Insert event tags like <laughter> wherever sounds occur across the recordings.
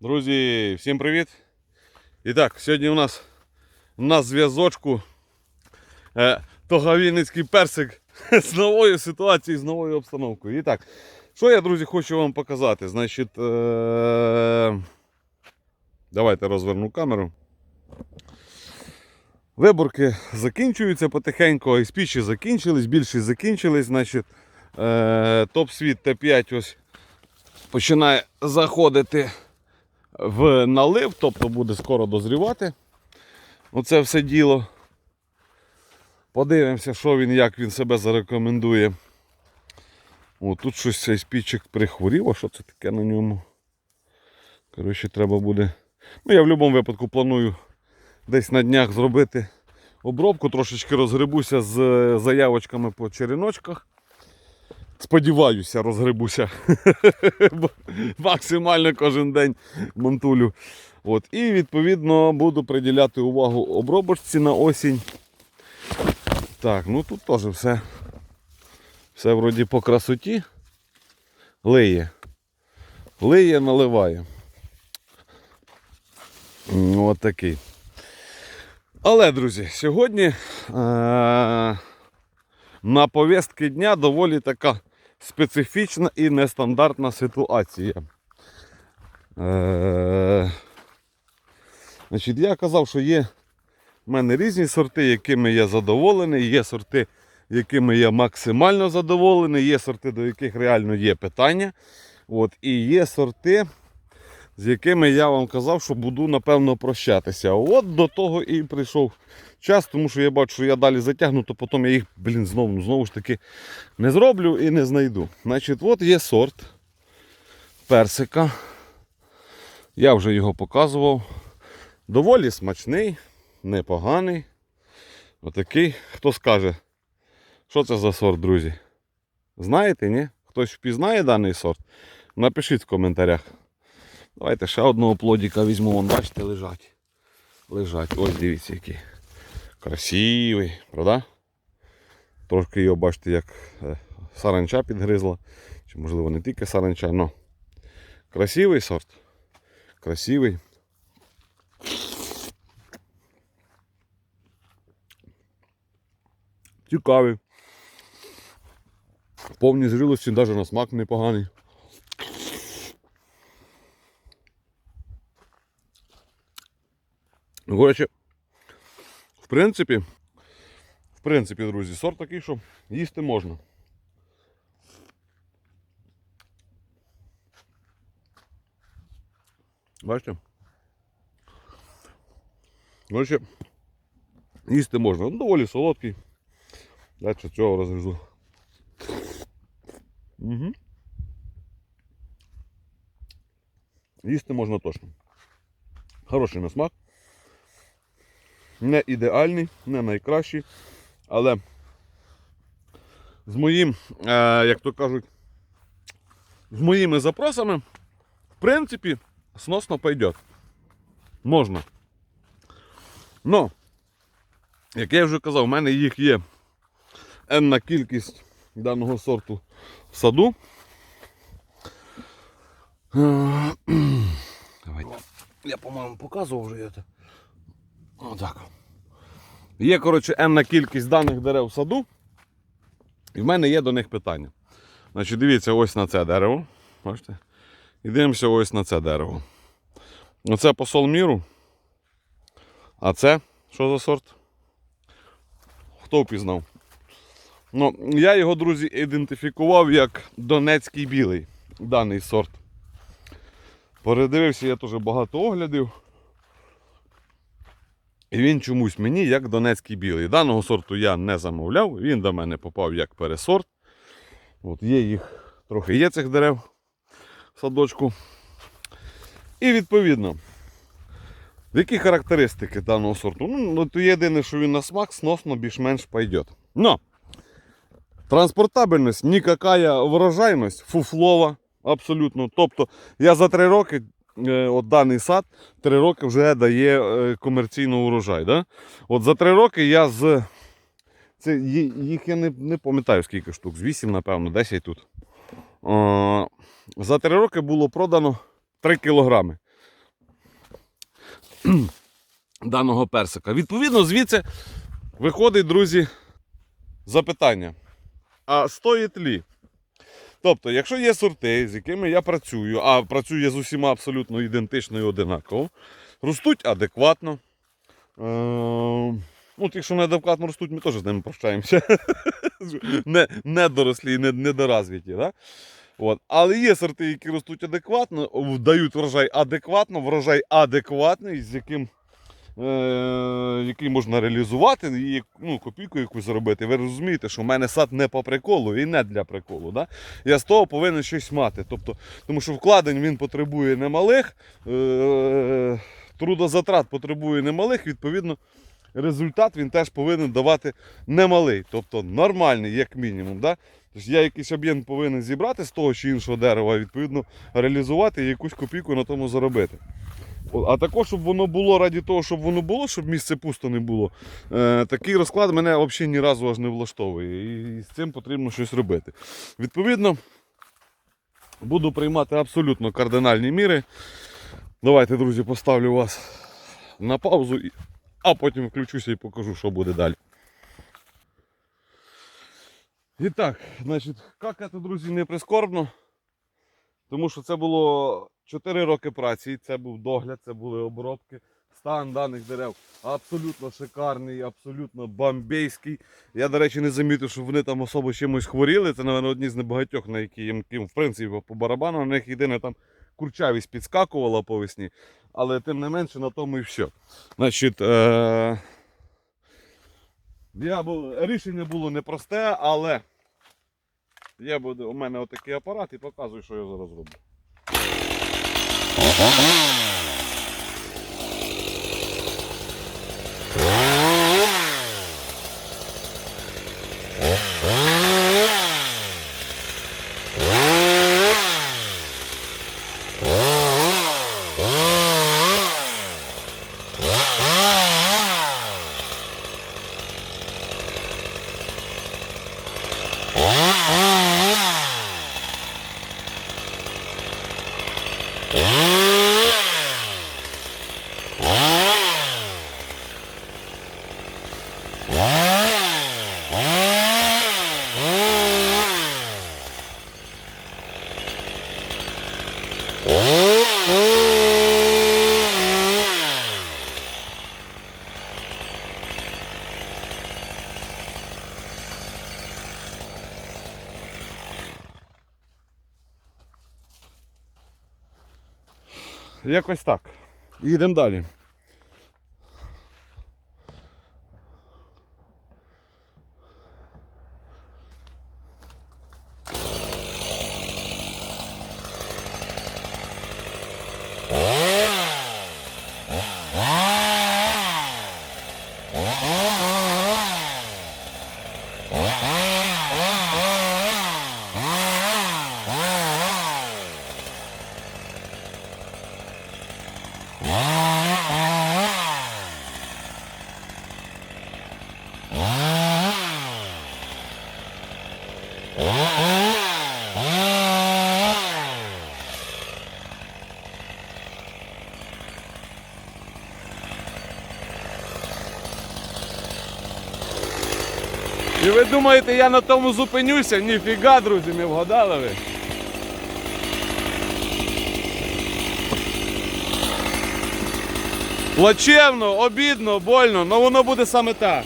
Друзі, всім привіт! І так, сьогодні у нас на зв'язочку е, Тогавінницький персик <laughs> з новою ситуацією, з новою обстановкою. І так, що я, друзі, хочу вам показати. Значить, е, давайте розверну камеру. Виборки закінчуються потихеньку, і спічі закінчились, більшість закінчились. Значить, е, топ-світ Т5 ось починає заходити в налив, тобто буде скоро дозрівати. Оце все діло. Подивимося, що він, як він себе зарекомендує. О, тут щось цей спічик прихворів, а що це таке на ньому? Коротше, треба буде. Ну, я в будь-якому випадку планую десь на днях зробити обробку, трошечки розгребуся з е, заявочками по череночках. Сподіваюся, розгребуся. <laughs> Максимально кожен день монтулю. От. І відповідно буду приділяти увагу обробочці на осінь. Так, ну тут теж все. Все вроді по красоті. Лиє. Лиє, наливає. М, От такий. Але, друзі, сьогодні е- на повістки дня доволі така специфічна і нестандартна ситуація. Е- Значить, я казав, що є в мене різні сорти, якими я задоволений, є сорти, якими я максимально задоволений, є сорти, до яких реально є питання. От, і є сорти, з якими я вам казав, що буду напевно прощатися. От до того і прийшов час, тому що я бачу, що я далі затягну, то потім я їх, блін, знову, знову ж таки не зроблю і не знайду. Значить, от є сорт персика. Я вже його показував. Доволі смачний, непоганий. Отакий. Хто скаже, що це за сорт, друзі? Знаєте, ні? Хтось впізнає даний сорт? Напишіть в коментарях. Давайте ще одного плодика візьму, вон, бачите, лежать. Лежать. Ось дивіться який. Красивий, правда? Трошки його бачите, як е, саранча підгризла. Чи можливо не тільки саранча, але красивий сорт. Красивий. Цікавий. В повній зрілості, навіть на смак непоганий. Ну, коротше, в принципі, в принципі, друзі, сорт такий, що їсти можна. Бачите? Коротше, їсти можна. Ну, доволі солодкий. Далі цього розрізу. Угу. Їсти можна точно. Хороший на смак. Не ідеальний, не найкращий, але з моїм, е, як то кажуть, з моїми запросами, в принципі, сносно пойдет. Можна. Но, як я вже казав, в мене їх є енна кількість даного сорту в саду. Давайте. Я, по-моєму, показував вже. Отак. Є, коротше, енна кількість даних дерев в саду. І в мене є до них питання. Значить, дивіться ось на це дерево. Бачите? І дивимося ось на це дерево. Оце посол міру. А це що за сорт? Хто впізнав? Ну, я його, друзі, ідентифікував як Донецький білий даний сорт. Передивився я теж багато оглядів. І він чомусь мені як Донецький білий. Даного сорту я не замовляв, він до мене попав як пересорт. От Є їх трохи є цих дерев в садочку. І відповідно, які характеристики даного сорту? Ну, то єдине, що він на смак сносно більш-менш пойдет. Но транспортабельність, ніяка врожайність, фуфлова абсолютно. Тобто я за три роки, от даний сад, три роки вже дає е, комерційний урожай. Да? От за три роки я з. Це, їх я не, не пам'ятаю скільки штук, з 8, напевно, 10 тут. Е, за три роки було продано 3 кілограми. <clears throat> даного персика. Відповідно, звідси виходить, друзі, запитання. А стоїть лі? Тобто, якщо є сорти, з якими я працюю, а працюю я з усіма абсолютно ідентично і одинаково, ростуть адекватно. Ну, ті, що неадекватно ростуть, ми теж з ними прощаємося. <laughs> не, недорослі і не, недоразвіті. От. Але є сорти, які ростуть адекватно, дають врожай адекватно, врожай адекватний, з яким який можна реалізувати і ну, копійку якусь заробити. Ви розумієте, що в мене сад не по приколу і не для приколу. Да? Я з того повинен щось мати. Тобто, тому що вкладень він потребує немалих, е, трудозатрат потребує немалих, відповідно, результат він теж повинен давати немалий, тобто нормальний, як мінімум. Да? Тобто я якийсь об'єм повинен зібрати з того чи іншого дерева, відповідно, реалізувати і якусь копійку на тому заробити. А також, щоб воно було раді того, щоб воно було, щоб місце пусто не було. Е, такий розклад мене взагалі ні разу аж не влаштовує. І з цим потрібно щось робити. Відповідно, буду приймати абсолютно кардинальні міри. Давайте, друзі, поставлю вас на паузу, а потім включуся і покажу, що буде далі. І так, значить, какати, друзі, не прискорбно. Тому що це було 4 роки праці, це був догляд, це були обробки. Стан даних дерев абсолютно шикарний, абсолютно бомбейський. Я, до речі, не замітив, що вони там особо чимось хворіли. Це, мабуть, одні з небагатьох, на які їм, в принципі, по барабану. На них єдине там курчавість підскакувала по весні. Але тим не менше на тому і все. Значить, е- я був, рішення було непросте, але я буду, у мене отакий апарат і показую, що я зараз роблю. Якось так. Їдемо далі. І ви думаєте, я на тому зупинюся? Ніфіга, друзі, не вгадали ви. Плачевно, обідно, больно, але воно буде саме так.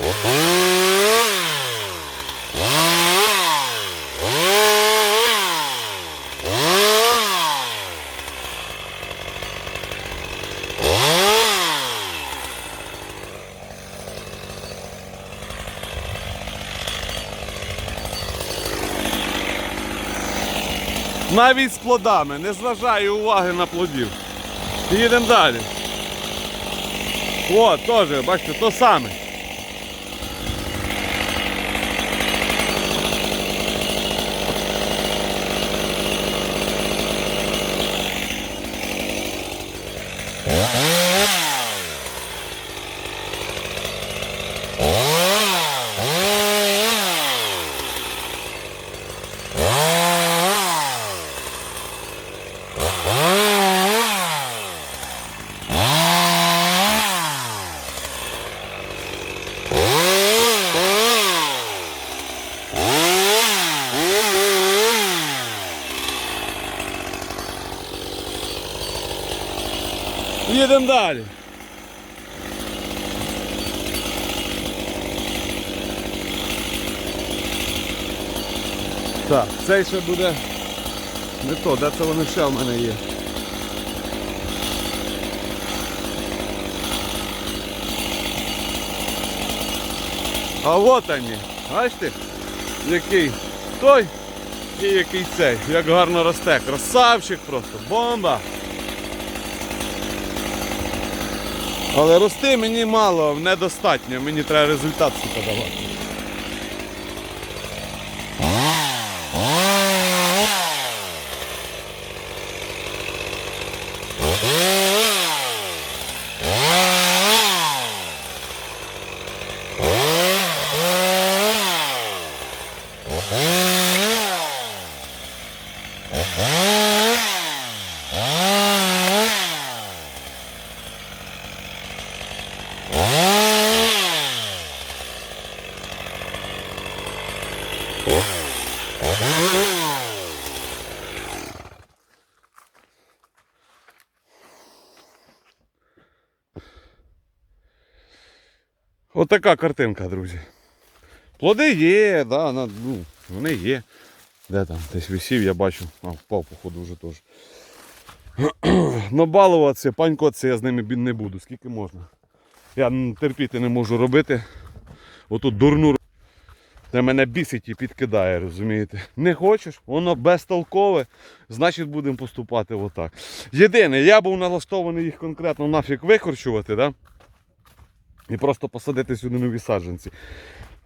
Навіть з плодами, не зважаю уваги на плодів. Їдемо далі. О, теж, бачите, то саме. Їдемо далі. Так, цей ще буде не то, де це вони ще в мене є. А от вони. Бачите? Який той і який цей. Як гарно росте. Красавчик просто. Бомба. Але рости мені мало, недостатньо. Мені треба результат сука Отака картинка, друзі. Плоди є, да, ну, вони є. Де там? Десь висів, я бачу. А, впав, походу, вже теж. <clears throat> Но балуватися, панькотися я з ними не буду, скільки можна. Я терпіти не можу робити. Отут дурну Це мене бісить і підкидає, розумієте? Не хочеш, воно безтолкове, значить будемо поступати отак. Єдине, я був налаштований їх конкретно нафіг викорчувати, да? І просто посадити сюди нові саджанці.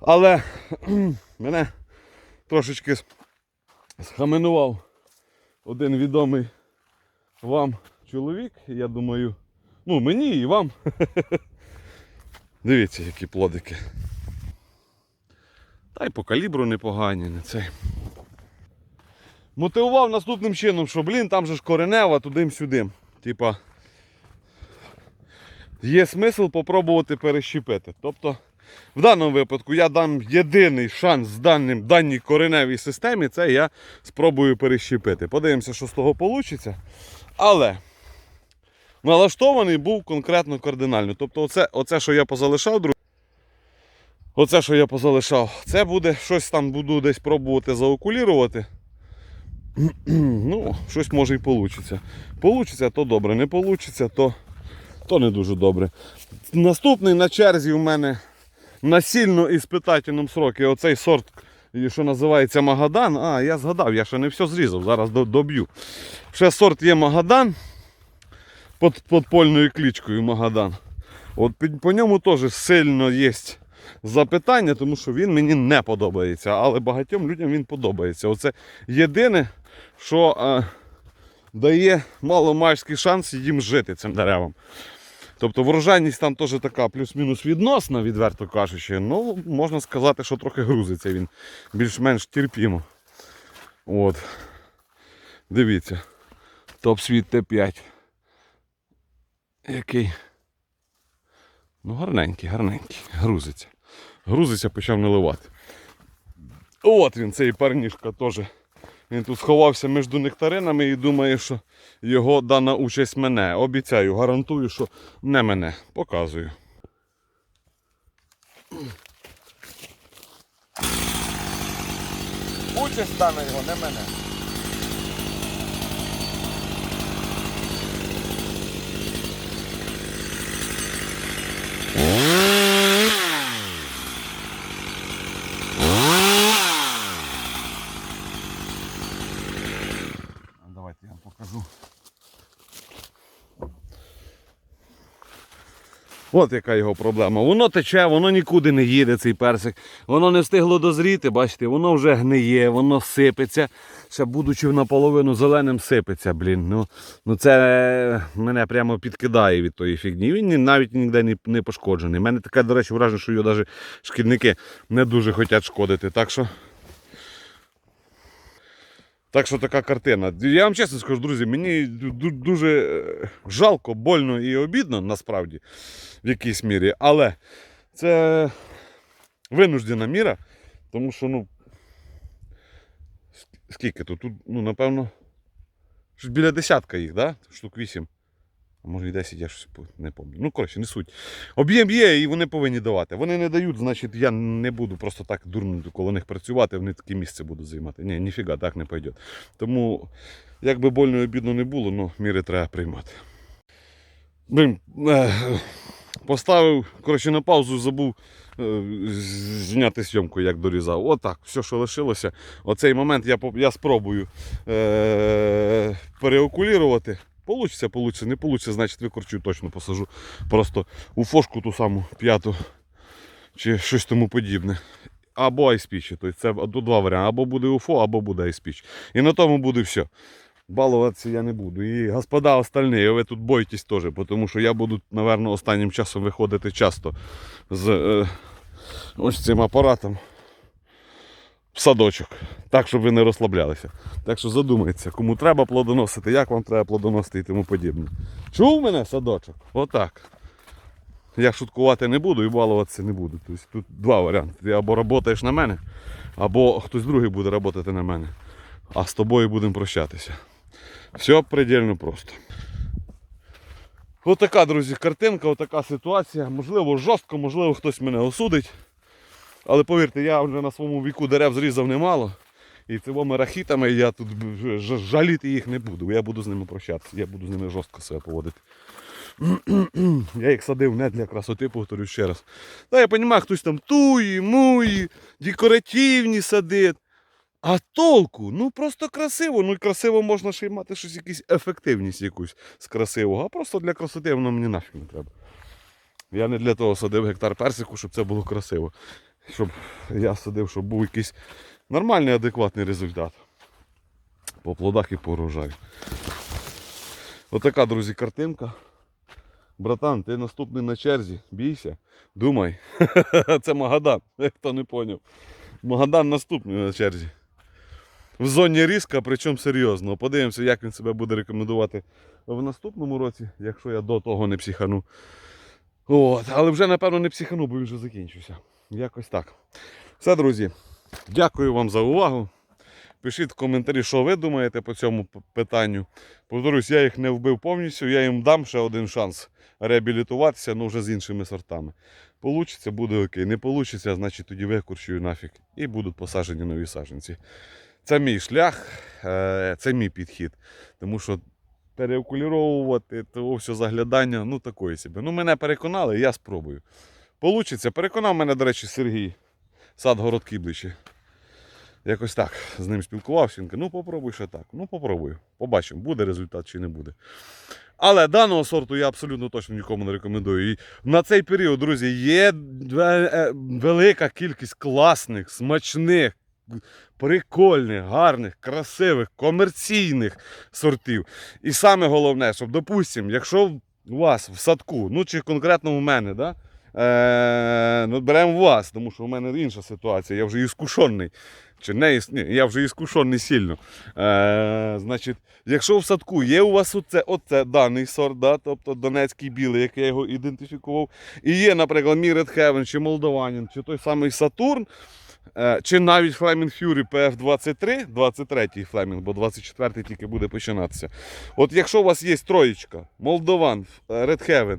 Але <clears throat> мене трошечки схаменував один відомий вам чоловік. Я думаю, ну мені і вам. <laughs> Дивіться, які плодики. Та й по калібру непогані, не цей. Мотивував наступним чином, що блін, там же ж коренева туди-сюди. Типа, є смисл попробувати перещепити. Тобто, в даному випадку я дам єдиний шанс з даним, даній кореневій системі, це я спробую перещепити. Подивимося, що з того вийде. Але налаштований був конкретно кардинально. Тобто, оце, оце що я позалишав, друзі. Оце, що я позалишав, це буде щось там буду десь пробувати заокулірувати. <clears throat> Ну, щось може і вийде. Получиться, то добре, не вийде, то, то не дуже добре. Наступний на черзі у мене на сильно іспитательному срокі оцей сорт, що називається Магадан. А, я згадав, я ще не все зрізав, зараз доб'ю. Ще сорт є Магадан під подпольною клічкою Магадан. От по ньому теж сильно є запитання, тому що він мені не подобається, але багатьом людям він подобається. Оце єдине, що е, дає маломальський шанс їм жити цим деревам. Тобто врожайність там теж така плюс-мінус відносна, відверто кажучи. Ну, можна сказати, що трохи грузиться він більш-менш терпімо. От. Дивіться. Топ-світ Т5. Який. Ну, гарненький, гарненький. Грузиться. Грузиться, почав наливати. От він, цей парнішка теж. Він тут сховався між нектаринами і думає, що його дана участь мене. Обіцяю, гарантую, що не мене. Показую. Участь дана його, не мене. От яка його проблема. Воно тече, воно нікуди не їде, цей персик. Воно не встигло дозріти, бачите, воно вже гниє, воно сипеться. Ще будучи наполовину зеленим, сипеться, блін. Ну, ну це мене прямо підкидає від тої фігні. Він навіть ніде не, пошкоджений. У мене таке, до речі, враження, що його навіть шкідники не дуже хочуть шкодити. Так що. Так що така картина. Я вам чесно скажу, друзі, мені дуже е, жалко, больно і обідно насправді в якійсь мірі. Але це винуждена міра, тому що, ну. Скільки тут? Тут, ну, напевно, біля десятка їх, да? штук вісім. Може і 10, я щось не пам'ятаю. Ну, коротше, не суть. Об'єм є і вони повинні давати. Вони не дають, значить я не буду просто так дурно коло них працювати, вони таке місце будуть займати. Ні, ніфіга, так не пойде. Тому, як би больно і обідно не було, ну, міри треба приймати. Блін, е, поставив, коротше, на паузу забув е, зняти зйомку, як дорізав. Отак, все, що лишилося. Оцей момент я, я спробую е, переокулірувати. Получиться, получиться, не получиться, значить викорчую точно посажу. Просто у фошку ту саму п'яту чи щось тому подібне. Або айспіч. Тобто це два варіанти. Або буде УФО, або буде айспіч. І на тому буде все. Балуватися я не буду. І господа остальні, ви тут бойтесь теж, тому що я буду, напевно, останнім часом виходити часто з е, ось цим апаратом в садочок. Так, щоб ви не розслаблялися. Так що задумайтеся, кому треба плодоносити, як вам треба плодоносити і тому подібне. Чув мене садочок? Отак. Я шуткувати не буду і балуватися не буду. Тобто тут два варіанти. Ти або працюєш на мене, або хтось другий буде працювати на мене. А з тобою будемо прощатися. Все предельно просто. Отака, друзі, картинка, отака ситуація. Можливо, жорстко, можливо, хтось мене осудить. Але повірте, я вже на своєму віку дерев зрізав немало. І цими рахітами я тут жаліти їх не буду. Я буду з ними прощатися, я буду з ними жорстко себе поводити. <clears throat> Я їх садив не для красоти, повторю ще раз. Та я розумію, хтось там туї, муї, декоративні садить. А толку? Ну просто красиво. Ну і красиво можна ще й мати щось, якусь ефективність якусь з красивого. А просто для красоти воно мені нафіг не треба. Я не для того садив гектар персику, щоб це було красиво. Щоб я садив, щоб був якийсь нормальний, адекватний результат. По плодах і по урожаю. Отака, друзі, картинка. Братан, ти наступний на черзі. Бійся, думай. <laughs> Це Магадан, хто не поняв. Магадан наступний на черзі. В зоні різка, причому серйозно. Подивимося, як він себе буде рекомендувати в наступному році, якщо я до того не психану. От, але вже, напевно, не психану, бо він вже закінчився. Якось так. Все, друзі. Дякую вам за увагу. Пишіть в коментарі, що ви думаєте по цьому питанню. Повторюсь, я їх не вбив повністю, я їм дам ще один шанс реабілітуватися, ну вже з іншими сортами. Получиться, буде окей. Не получиться, значить тоді викорчую нафіг. І будуть посаджені нові саджанці. Це мій шлях, е, це мій підхід. Тому що переокуліровувати, то все заглядання, ну такої собі. Ну, мене переконали, я спробую. Получиться. Переконав мене, до речі, Сергій, сад город Кібличі. Якось так з ним спілкувався. Він каже, ну попробуй ще так. Ну попробую. Побачимо, буде результат чи не буде. Але даного сорту я абсолютно точно нікому не рекомендую. І на цей період, друзі, є е, велика кількість класних, смачних, прикольних, гарних, красивих, комерційних сортів. І саме головне, щоб, допустимо, якщо у вас в садку, ну чи конкретно у мене, да? Е, ну, беремо вас, тому що у мене інша ситуація, я вже іскушений. Чи не, іс- я вже іскушений сильно. Е, значить, якщо в садку є у вас оце, оце даний сорт, да, тобто Донецький білий, як я його ідентифікував, і є, наприклад, мій Red Heaven, чи Молдаванін, чи той самий Сатурн, е, чи навіть Flaming Fury PF23, 23-й Flaming, бо 24-й тільки буде починатися. От якщо у вас є троєчка, Молдован, Red Heaven,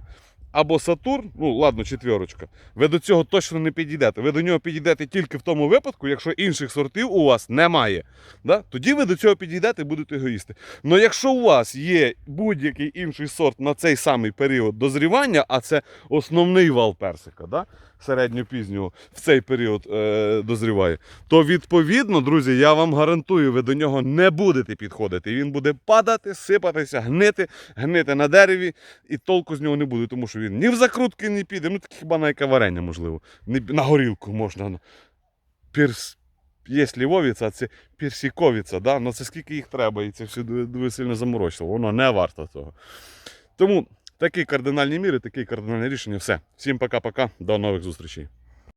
або Сатурн, ну ладно, четверочка, ви до цього точно не підійдете. Ви до нього підійдете тільки в тому випадку, якщо інших сортів у вас немає. Да? Тоді ви до цього підійдете і будете егоїсти. Але якщо у вас є будь-який інший сорт на цей самий період дозрівання, а це основний вал персика, да? Середньо-пізнього в цей період е, дозріває, то відповідно, друзі, я вам гарантую, ви до нього не будете підходити. Він буде падати, сипатися, гнити, гнити на дереві, і толку з нього не буде, тому що він ні в закрутки не піде, ну так хіба на яке варення, можливо. На горілку можна. ну. Пірс, є слівовіця, це персіковіця, да? ну це скільки їх треба, і це все дуже сильно заморочило. Воно не варто того. Тому такі кардинальні міри, такі кардинальні рішення. Все. Всім пока-пока, до нових зустрічей.